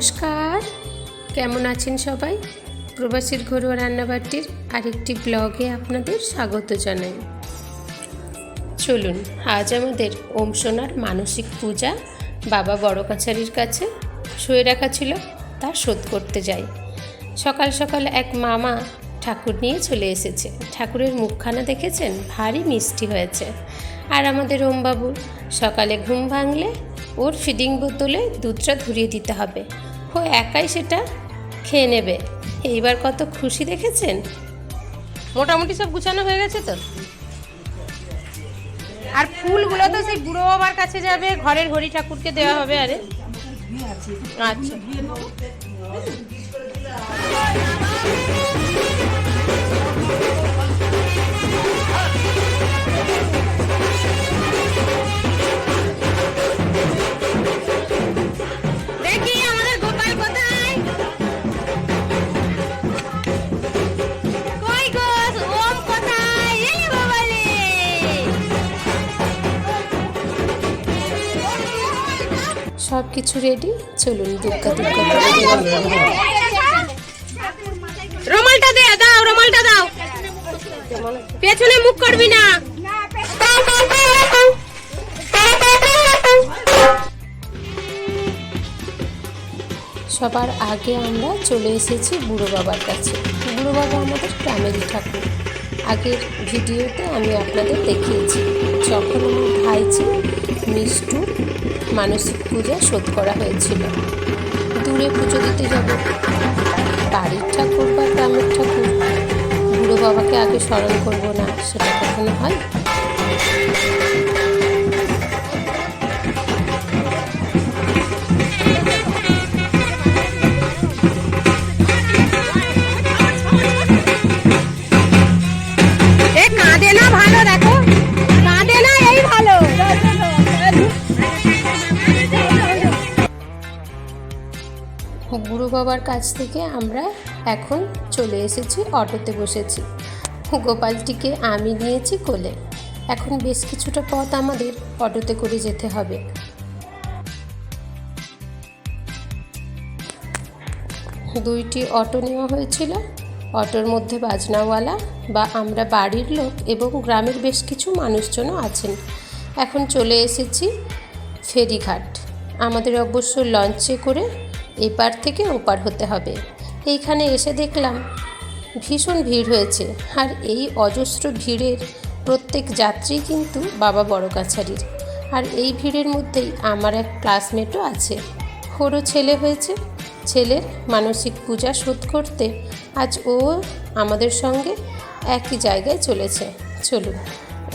নমস্কার। কেমন আছেন সবাই? প্রবাসীর ঘরোয়া রান্নাবাটির আরেকটি ব্লগে আপনাদের স্বাগত জানাই। চলুন, আজ আমাদের ওম সোনার মানসিক পূজা বাবা বড় কাছারির কাছে শুয়ে রাখা ছিল, তা শোধ করতে যাই। সকাল সকাল এক মামা ঠাকুর নিয়ে চলে এসেছে। ঠাকুরের মুখখানা দেখেছেন? ভারী মিষ্টি হয়েছে। আর আমাদের ওমবাবু সকালে ঘুম ভাঙলে ওর ফিডিং বোতলে দুধটা ধরিয়ে দিতে হবে। ও একাই সেটা খেয়ে নেবে। এইবার কত খুশি দেখেছেন? মোটামুটি সব গুছানো হয়ে গেছে তো? আর ফুলগুলো তো সেই বুড়ো বাবার কাছে যাবে, ঘরের হরি ঠাকুরকে দেওয়া হবে আরে। আচ্ছা। সব কিছু রেডি চলুন দুর্গা দুর্গা রুমালটা দে দাও রুমালটা দাও। পেছনে মুখ করবি না। সবার আগে আমরা চলে এসেছি বুড়ো বাবার কাছে। বুড়ো বাবা আমাদের গ্রামেরই ঠাকুর। আগের ভিডিওতে আমি আপনাদের দেখিয়েছি যখন আমার ভাইজি মিষ্টু মানসিক পূজা শোধ করা হয়েছিল। দূরে পুজো দিতে যাব। বাড়ির ঠাকুর বা গ্রামের ঠাকুর? বুড়ো বাবাকে আগে স্মরণ করব না, সেটা কখনো হয়? বাবার কাছ থেকে আমরা এখন চলে এসেছি অটোতে বসেছি। গোপালটিকে আমি নিয়েছি কোলে। এখন বেশ কিছুটা পথ আমাদের অটোতে করে যেতে হবে। দুইটি অটো নেওয়া হয়েছিল। অটোর মধ্যে বাজনাওয়ালা বা আমরা বাড়ির লোক এবং গ্রামের বেশ কিছু মানুষজনও আছেন। এখন চলে এসেছি ফেরিঘাট। আমাদের অবশ্য লঞ্চে করে এপার থেকে ওপার হতে হবে। এইখানে এসে দেখলাম ভীষণ ভিড় হয়েছে। আর এই অজস্র ভিড়ের প্রত্যেক যাত্রী কিন্তু বাবা বড় কাছারির। আর এই ভিড়ের মধ্যেই আমার এক ক্লাসমেটও আছে। ওরও ছেলে হয়েছে। ছেলের মানসিক পূজা শোধ করতে আজ ও আমাদের সঙ্গে একই জায়গায় চলেছে। চলুন,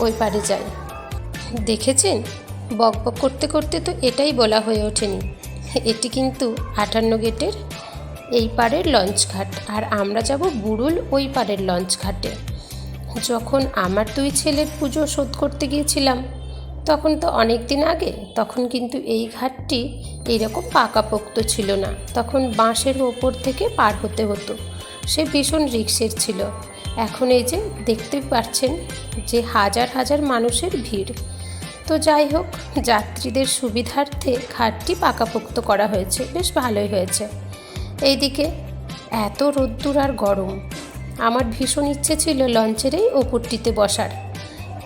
ওই পারে যাই। দেখেছেন? বক বক করতে করতে তো এটাই বলা হয়ে ওঠেনি। এটি কিন্তু আটান্ন গেটের এই পারের লঞ্চ ঘাট। আর আমরা যাব বুড়ুল ওই পারের লঞ্চ ঘাটে। যখন আমার দুই ছেলের পুজো শোধ করতে গিয়েছিলাম, তখন তো অনেক দিন আগে, তখন কিন্তু এই ঘাটটি এইরকম পাকাপোক্ত ছিল না। তখন বাঁশের ওপর থেকে পার হতে হতো। সে ভীষণ রিক্সের ছিল। এখন এই যে দেখতে পাচ্ছেন যে হাজার হাজার মানুষের ভিড়। তো যাই হোক, যাত্রীদের সুবিধার্থে ঘাটটি পাকাপোক্ত করা হয়েছে। বেশ ভালোই হয়েছে। এইদিকে এত রোদ্দুর আর গরম। আমার ভীষণ ইচ্ছে ছিল লঞ্চের এই ওপরটিতে বসার।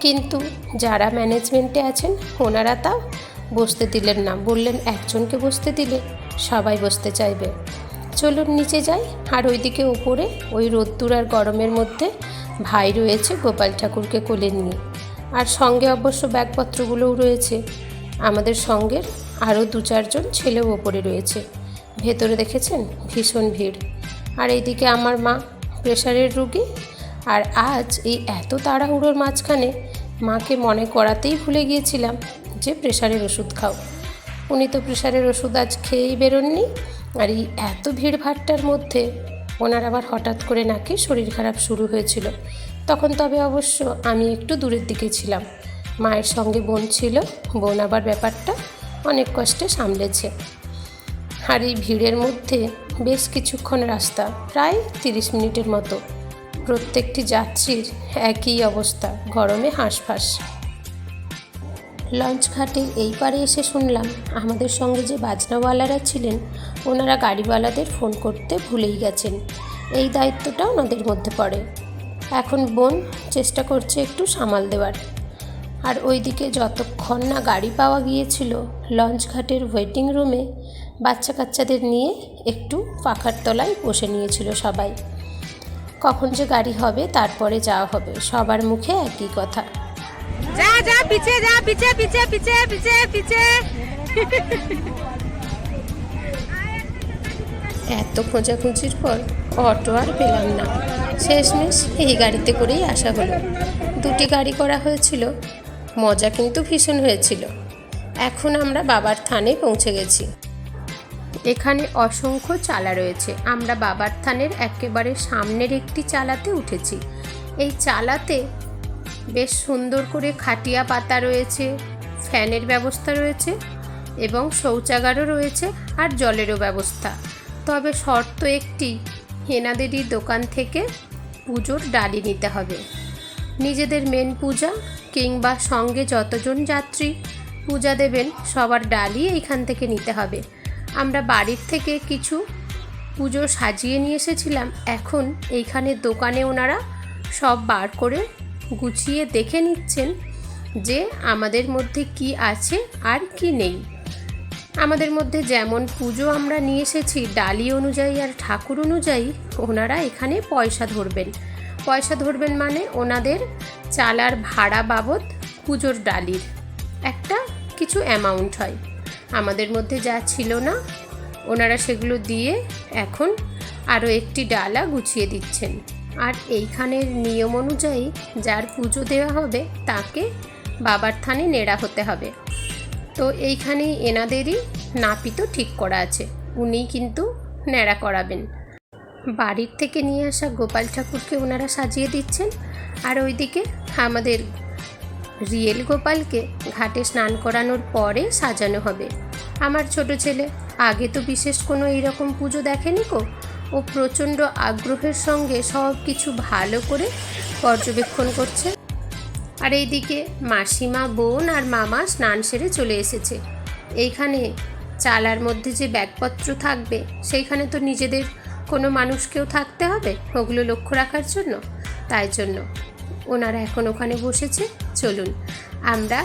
কিন্তু যারা ম্যানেজমেন্টে আছেন, ওনারা তা বসতে দিলেন না। বললেন, একজনকে বসতে দিলে সবাই বসতে চাইবে। চলুন নিচে যাই। আর ওইদিকে ওপরে ওই রোদ্দুর আর গরমের মধ্যে ভাই রয়েছে গোপাল ঠাকুরকে কোলে নিয়ে। আর সঙ্গে অবশ্য ব্যাগপত্রগুলোও রয়েছে। আমাদের সঙ্গের আরও দু চারজন ছেলেও ওপরে রয়েছে। ভেতরে দেখেছেন? ভীষণ ভিড়। আর এইদিকে আমার মা প্রেশারের রুগী। আর আজ এই এত তাড়াহুড়োর মাঝখানে মাকে মনে করাতেই ভুলে গিয়েছিলাম যে প্রেশারের ওষুধ খাও। উনি তো প্রেশারের ওষুধ আজ খেয়েই বেরোননি। আর এই এত ভিড়ভাট্টার মধ্যে ওনার আবার হঠাৎ করে নাকি শরীর খারাপ শুরু হয়েছিল। তখন তবে অবশ্য আমি একটু দূরের দিকে ছিলাম। মায়ের সঙ্গে বোন ছিল, বোন আবার ব্যাপারটা অনেক কষ্টে সামলেছে। আর এই ভিড়ের মধ্যে বেশ কিছুক্ষণ রাস্তা, প্রায় তিরিশ মিনিটের মতো। প্রত্যেকটি যাত্রীর একই অবস্থা, গরমে হাঁসফাঁস। লঞ্চ ঘাটের এই পারে এসে শুনলাম, আমাদের সঙ্গে যে বাজনাওয়ালারা ছিলেন, ওনারা গাড়িওয়ালাদের ফোন করতে ভুলেই গেছেন। এই দায়িত্বটা ওনাদের মধ্যে পড়ে। এখন বোন চেষ্টা করছে একটু সামাল দেওয়ার। আর ওইদিকে যতক্ষণ না গাড়ি পাওয়া গিয়েছিল লঞ্চঘাটের ওয়েটিং রুমে বাচ্চা কাচ্চাদের নিয়ে একটু পাখার তলায় বসে নিয়েছিল সবাই। কখন যে গাড়ি হবে তারপরে যাওয়া হবে সবার মুখে একই কথা। যা যা পিছে যা পিছে পিছে পিছে পিছে পিছে। এত খোঁজাখুঁজির পর অটো আর পেলাম না। শেষমেশ এই গাড়িতে করেই আসা হলো। দুটি গাড়ি করা হয়েছিল, মজা কিন্তু ভীষণ হয়েছিল। এখন আমরা বাবার থানে পৌঁছে গেছি। এখানে অসংখ্য চালা রয়েছে। আমরা বাবার থানের একেবারে সামনের একটি চালাতে উঠেছি। এই চালাতে বেশ সুন্দর করে খাটিয়া পাতা রয়েছে, ফ্যানের ব্যবস্থা রয়েছে এবং শৌচাগারও রয়েছে আর জলেরও ব্যবস্থা। তবে শর্ত একটি হেনাদেরই দোকান থেকে পুজোর ডালি নিতে হবে। নিজেদের মেন পূজা কিংবা সঙ্গে যতজন যাত্রী, পূজা দেবেন, সবার ডালি এইখান থেকে নিতে হবে। আমরা বাড়ির থেকে কিছু পুজো সাজিয়ে নিয়ে এসেছিলাম। এখন এইখানে দোকানে ওনারা সব বার করে গুছিয়ে দেখে নিচ্ছেন যে আমাদের মধ্যে কি আছে আর কি নেই। আমাদের মধ্যে যেমন পুজো আমরা নিয়ে এসেছি, ডালি অনুযায়ী আর ঠাকুর অনুযায়ী ওনারা এখানে পয়সা ধরবেন। পয়সা ধরবেন মানে ওনাদের চালার ভাড়া বাবদ পুজোর ডালির একটা কিছু অ্যামাউন্ট হয়। আমাদের মধ্যে যা ছিল না, ওনারা সেগুলো দিয়ে এখন আরও একটি ডালা গুছিয়ে দিচ্ছেন। আর এইখানের নিয়ম অনুযায়ী যার পুজো দেওয়া হবে তাকে বাবার থানে নেড়া হতে হবে। তো এইখানেই এনাদেরই নাপিতও ঠিক করা আছে। উনিই কিন্তু ন্যাড়া করাবেন। বাড়ির থেকে নিয়ে আসা গোপাল ঠাকুরকে ওনারা সাজিয়ে দিচ্ছেন আর ওইদিকে আমাদের রিয়েল গোপালকে ঘাটে স্নান করানোর পরে সাজানো হবে। আমার ছোট ছেলে, আগে তো বিশেষ কোনো এইরকম পুজো দেখেনি কো। ও প্রচণ্ড আগ্রহের সঙ্গে সব কিছু ভালো করে পর্যবেক্ষণ করছে। আর এইদিকে মাসিমা, বোন আর মামা স্নান সেরে চলে এসেছে। এইখানে চালার মধ্যে যে ব্যাগপত্র থাকবে, সেইখানে তো নিজেদের কোনো মানুষকেও থাকতে হবে, ওগুলো লক্ষ্য রাখার জন্য। তাই জন্য ওনারা এখন ওখানে বসেছে। চলুন, আমরা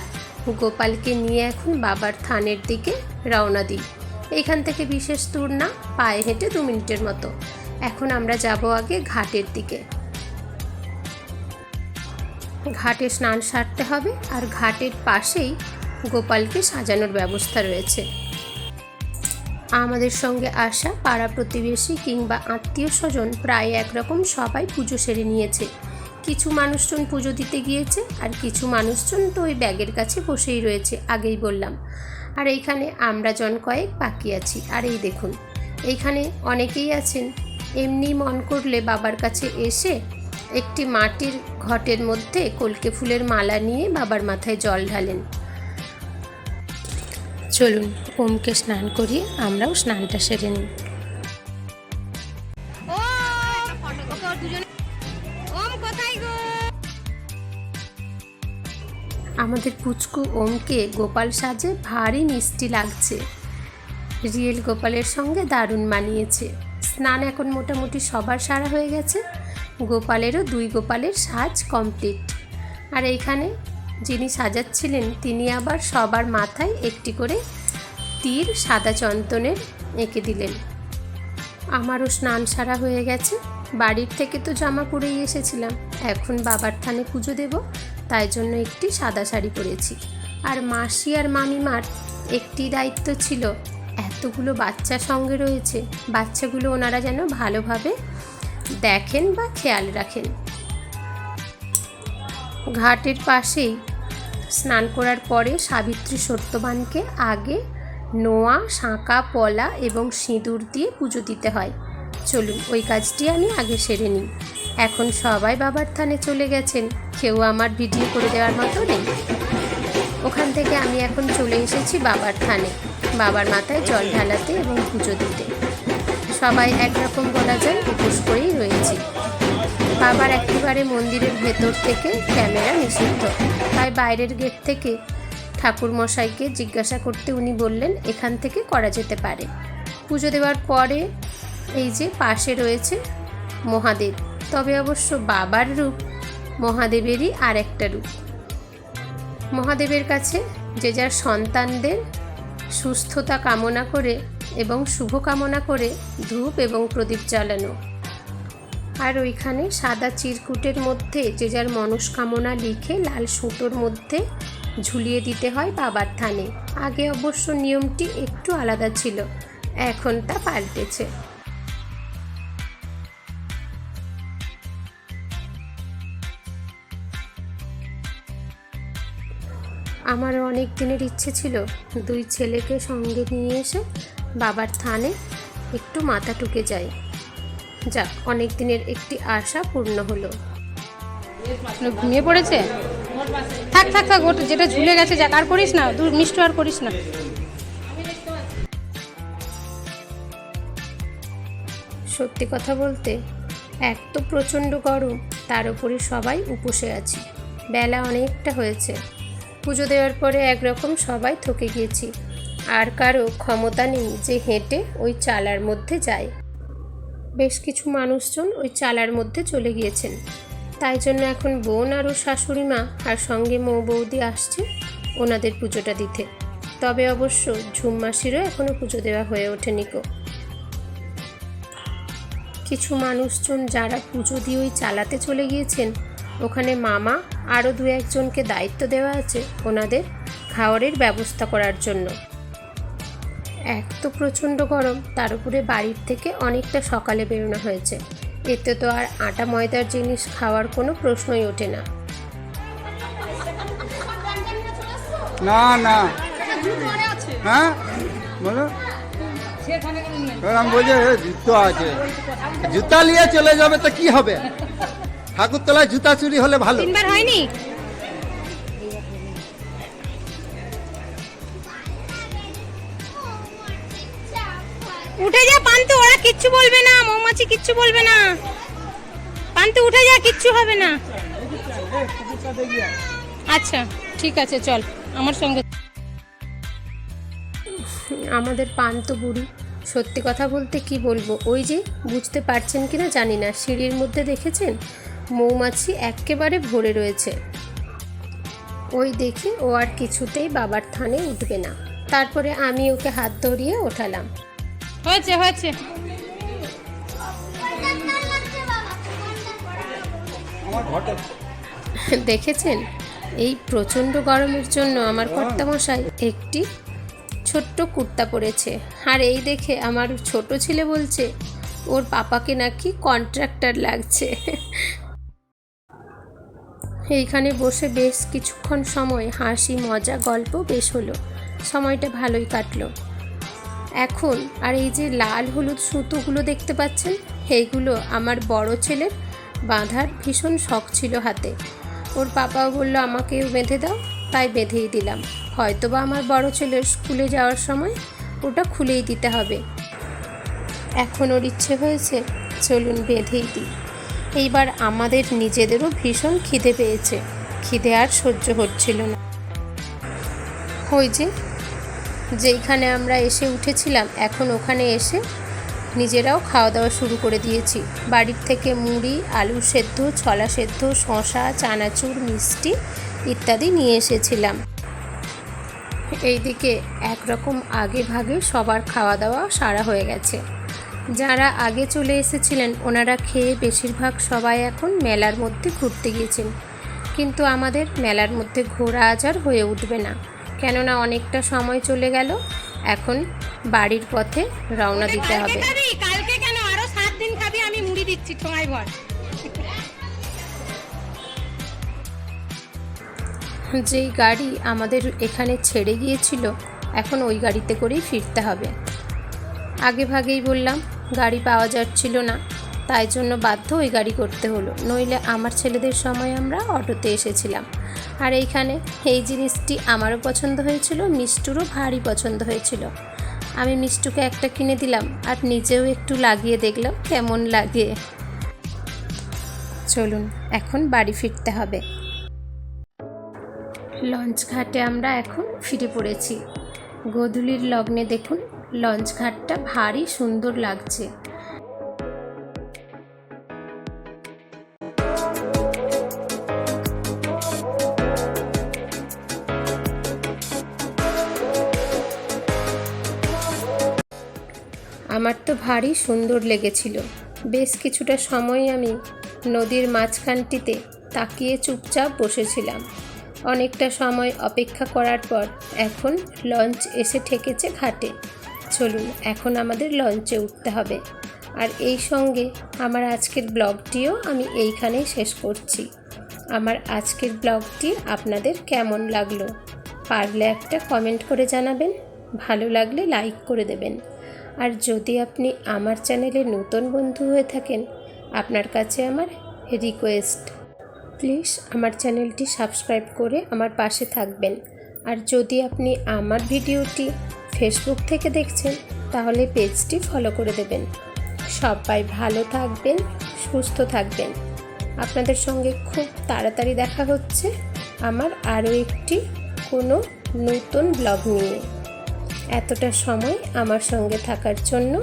গোপালকে নিয়ে এখন বাবার থানের দিকে রওনা দিই। এইখান থেকে বিশেষ দূর না, পায়ে হেঁটে দু মিনিটের মতো। এখন আমরা যাব আগে ঘাটের দিকে। ঘাটে স্নান সারতে হবে আর ঘাটের পাশেই গোপালকে সাজানোর ব্যবস্থা রয়েছে। আমাদের সঙ্গে আসা পাড়া প্রতিবেশী কিংবা আত্মীয় স্বজন প্রায় একরকম সবাই পুজো সেরে নিয়েছে। কিছু মানুষজন পুজো দিতে গিয়েছে আর কিছু মানুষজন তো ওই ব্যাগের কাছে বসেই রয়েছে, আগেই বললাম। আর এইখানে আমরা জন কয়েক বাকি আছি। আর এই দেখুন, এইখানে অনেকেই আছেন। এমনি মন করলে বাবার কাছে এসে একটি মাটির ঘটের মধ্যে কলকে ফুলের মালা নিয়ে বাবার মাথায় জল ঢালেন। চলুন ওমকে স্নান করিয়ে আমরাও স্নানটা সেরে নিই। আমাদের পুচকু ওমকে গোপাল সাজে ভারী মিষ্টি লাগছে। রিয়েল গোপালের সঙ্গে দারুণ মানিয়েছে। স্নান এখন মোটামুটি সবার সারা হয়ে গেছে। গোপালেরও দুই গোপালের সাজ কমপ্লিট আর এইখানে যিনি সাজাচ্ছিলেন, তিনি আবার সবার মাথায় একটি করে তীর সাদা চন্দনের এঁকে দিলেন। আমারও স্নান সারা হয়ে গেছে। বাড়ির থেকে তো জামা পরেই এসেছিলাম। এখন বাবার থানে পুজো দেব, তাই জন্য একটি সাদা শাড়ি পরেছি। আর মাসি আর মামিমার একটি দায়িত্ব ছিল, এতগুলো বাচ্চা সঙ্গে রয়েছে, বাচ্চাগুলো ওনারা যেন ভালোভাবে দেখেন বা খেয়াল রাখেন। ঘাটের পাশেই স্নান করার পরে সাবিত্রী সত্যবানকে আগে নোয়া, শাঁকা, পলা এবং সিঁদুর দিয়ে পুজো দিতে হয়। চলুন, ওই কাজটি আমি আগে সেরে নিই। এখন সবাই বাবার থানে চলে গেছেন। কেউ আমার ভিডিও করে দেওয়ার মতো নেই। ওখান থেকে আমি এখন চলে এসেছি বাবার থানে। বাবার মাথায় জল ঢালাতে এবং পুজো দিতে। সবাই একরকম বলা যায় উপোস করেই রয়েছি। বাবার একেবারে মন্দিরের ভেতর থেকে ক্যামেরা নিষিদ্ধ। তাই বাইরের গেট থেকে ঠাকুর মশাইকে জিজ্ঞাসা করতে উনি বললেন, এখান থেকে করা যেতে পারে। পুজো দেওয়ার পরে এই যে পাশে রয়েছে মহাদেব, তবে অবশ্য বাবার রূপ মহাদেবেরই আর একটা রূপ। মহাদেবের কাছে যে যার সন্তানদের সুস্থতা কামনা করে এবং শুভকামনা করে ধূপ এবং প্রদীপ জ্বালানো। আর ওইখানে সাদা চিরকুটের মধ্যে যে যার মনস্কামনা লিখে লাল সুতোর মধ্যে ঝুলিয়ে দিতে হয় বাবার থানে। আগে অবশ্য নিয়মটি একটু আলাদা ছিল, এখন তা পাল্টেছে। আমারও অনেক দিনের ইচ্ছে ছিল দুই ছেলেকে সঙ্গে নিয়ে এসে বাবার থানে একটু মাথা টুকে যাই যাক অনেক দিনের একটি আশা পূর্ণ হলো। ঘুমিয়ে পড়েছে? থাক থাক থাক ওটা যেটা ঝুলে গেছে যাক আর করিস না দূর মিষ্টি আর করিস না। সত্যি কথা বলতে এক তো প্রচণ্ড গরম তার উপরে সবাই উপসে আছি। বেলা অনেকটা হয়েছে। পুজো দেওয়ার পরে একরকম সবাই থকে গিয়েছি। আর কারও ক্ষমতা নেই যে হেঁটে ওই চালার মধ্যে যায়। বেশ কিছু মানুষজন ওই চালার মধ্যে চলে গিয়েছেন। তাই জন্য এখন বোন আর ওর শাশুড়ি মা আর সঙ্গে মৌ বৌদি আসছে ওনাদের পুজোটা দিতে। তবে অবশ্য ঝুম মাসিরও এখনও পুজো দেওয়া হয়ে ওঠেনি কো কিছু মানুষজন যারা পুজো দিয়ে ওই চালাতে চলে গিয়েছেন, ওখানে মামা আরও দু একজনকে দায়িত্ব দেওয়া আছে ওনাদের খাওয়ারের ব্যবস্থা করার জন্য। এক তো প্রচণ্ড গরম তার উপরে বাড়ির থেকে অনেকটা সকালে বেরোনো হয়েছে। এতে তো আর আটা ময়দার জিনিস খাওয়ার কোনো প্রশ্নই ওঠে না। না না। হ্যাঁ? বলো। আমি বলছি জুতো আছে। জুতা নিয়ে চলে যাবে তো কি হবে? ঠাকুরতলায় জুতা চুরি হলে ভালো। তিনবার হয়নি? উঠে যা, পান্তে, ওরা কিচ্ছু বলবে না, মৌমাছি কিচ্ছু বলবে না। পান্তে, উঠে যা, কিচ্ছু হবে না। আচ্ছা ঠিক আছে, চল, আমার সঙ্গে। আমাদের পান্ত বুড়ি, সত্যি কথা বলতে কি বলব? ওই যে, বুঝতে পারছেন কিনা জানি না, সিঁড়ির মধ্যে দেখেছেন? মৌমাছি একেবারে ভরে রয়েছে। ওই দেখে ও আর কিছুতেই বাবার থানে উঠবে না। তারপরে আমি ওকে হাত ধরিয়ে ওঠালাম। হয়েছে হয়েছে। দেখেছেন? এই প্রচণ্ড গরমের জন্য আমার কর্তামশাই একটি ছোট্ট কুর্তা পরেছে। আর এই দেখে আমার ছোট ছেলে বলছে ওর পাপাকে নাকি কন্ট্রাক্টর লাগছে। এইখানে বসে বেশ কিছুক্ষণ সময় হাসি মজা গল্প বেশ হলো। সময়টা ভালোই কাটলো। এখন, আর এই যে লাল হলুদ সুতোগুলো দেখতে পাচ্ছেন এইগুলো আমার বড় ছেলের বাঁধার ভীষণ শখ ছিল হাতে। ওর পাপাও বলল, আমাকেও বেঁধে দাও। তাই বেঁধেই দিলাম। হয়তোবা আমার বড় ছেলের স্কুলে যাওয়ার সময় ওটা খুলেই দিতে হবে। এখন ওর ইচ্ছে হয়েছে, চলুন বেঁধেই দিই। এইবার আমাদের নিজেদেরও ভীষণ খিদে পেয়েছে। খিদে আর সহ্য হচ্ছিল না। ওই যে যেইখানে আমরা এসে উঠেছিলাম, এখন ওখানে এসে নিজেরাও খাওয়া দাওয়া শুরু করে দিয়েছি। বাড়ির থেকে মুড়ি, আলু সেদ্ধ, ছলা সেদ্ধ শশা চানাচুর, মিষ্টি ইত্যাদি নিয়ে এসেছিলাম। এইদিকে একরকম আগে ভাগে সবার খাওয়া দাওয়া সারা হয়ে গেছে। যারা আগে চলে এসেছিলেন, ওনারা খেয়ে বেশিরভাগ সবাই এখন মেলার মধ্যে ঘুরতে গিয়েছেন। কিন্তু আমাদের মেলার মধ্যে ঘোরা আজার হয়ে উঠবে না। কেননা অনেকটা সময় চলে গেল এখন বাড়ির পথে রওনা দিতে হবে। কালকে কেন? আরও সাত দিন খাবি আমি মুড়ি দিচ্ছি ঠোঙায় ভর। যেই গাড়ি আমাদের এখানে ছেড়ে গিয়েছিল এখন ওই গাড়িতে করেই ফিরতে হবে। আগে ভাগেই বললাম গাড়ি পাওয়া যাচ্ছিল না তাই জন্য বাধ্য ওই গাড়ি করতে হলো। নইলে আমার ছেলেদের সময় আমরা অটোতে এসেছিলাম। আর এইখানে এই জিনিসটি আমারও পছন্দ হয়েছিল, মিষ্টুরও ভারী পছন্দ হয়েছিল। আমি মিষ্টুকে একটা কিনে দিলাম আর নিজেও একটু লাগিয়ে দেখলাম কেমন লাগে। চলুন, এখন বাড়ি ফিরতে হবে। লঞ্চ ঘাটে আমরা এখন ফিরে পড়েছি। গোধূলির লগ্নে দেখুন, লঞ্চ ঘাটটা ভারী সুন্দর লাগছে। আমার তো ভারী সুন্দর লেগেছিল। বেশ কিছুটা সময় আমি নদীর মাঝখানটিতে তাকিয়ে চুপচাপ বসেছিলাম। অনেকটা সময় অপেক্ষা করার পর এখন লঞ্চ এসে ঠেকেছে ঘাটে। চলুন, এখন আমাদের লঞ্চে উঠতে হবে। আর এই সঙ্গে আমার আজকের ব্লগটিও আমি এইখানেই শেষ করছি। আমার আজকের ব্লগটি আপনাদের কেমন লাগল? পারলে একটা কমেন্ট করে জানাবেন, ভালো লাগলে লাইক করে দেবেন। আর যদি আপনি আমার চ্যানেলে নতুন বন্ধু হয়ে থাকেন, আপনার কাছে আমার রিকোয়েস্ট প্লিজ আমার চ্যানেলটি সাবস্ক্রাইব করে আমার পাশে থাকবেন। আর যদি আপনি আমার ভিডিওটি ফেসবুক থেকে দেখছেন, তাহলে পেজটি ফলো করে দেবেন। সবাই ভালো থাকবেন, সুস্থ থাকবেন। আপনাদের সঙ্গে খুব তাড়াতাড়ি দেখা হচ্ছে আমার আরও একটি কোনো নতুন ব্লগ নিয়ে। এতটা সময় আমার সঙ্গে থাকার জন্য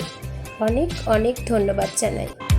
অনেক অনেক ধন্যবাদ জানাই।